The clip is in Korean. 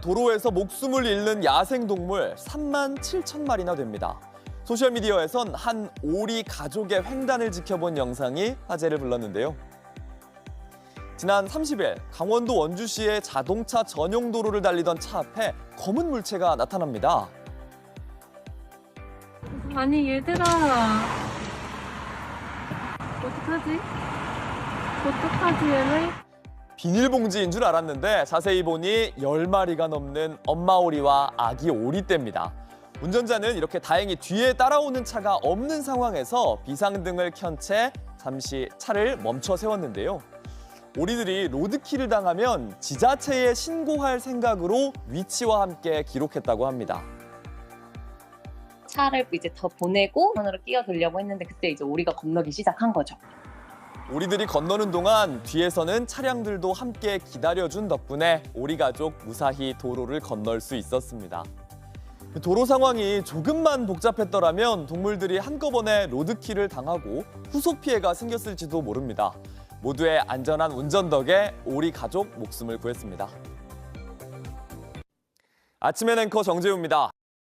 도로에서 목숨을 잃는 야생동물 3만 7천 마리나 됩니다. 소셜미디어에선 한 오리 가족의 횡단을 지켜본 영상이 화제를 불렀는데요. 지난 30일 강원도 원주시의 자동차 전용 도로를 달리던 차 앞에 검은 물체가 나타납니다. 아니 얘들아 어떡하지? 어떡하지 얘네? 비닐봉지인 줄 알았는데 자세히 보니 10마리가 넘는 엄마 오리와 아기 오리 떼입니다. 운전자는 이렇게 다행히 뒤에 따라오는 차가 없는 상황에서 비상등을 켠 채 잠시 차를 멈춰 세웠는데요. 오리들이 로드킬을 당하면 지자체에 신고할 생각으로 위치와 함께 기록했다고 합니다. 차를 이제 더 보내고 으로 끼어들려고 했는데 그때 이제 우리가 건너기 시작한 거죠. 오리들이 건너는 동안 뒤에서는 차량들도 함께 기다려준 덕분에 오리 가족 무사히 도로를 건널 수 있었습니다. 도로 상황이 조금만 복잡했더라면 동물들이 한꺼번에 로드킬을 당하고 후속 피해가 생겼을지도 모릅니다. 모두의 안전한 운전 덕에 오리 가족 목숨을 구했습니다. 아침엔 앵커 정재우입니다.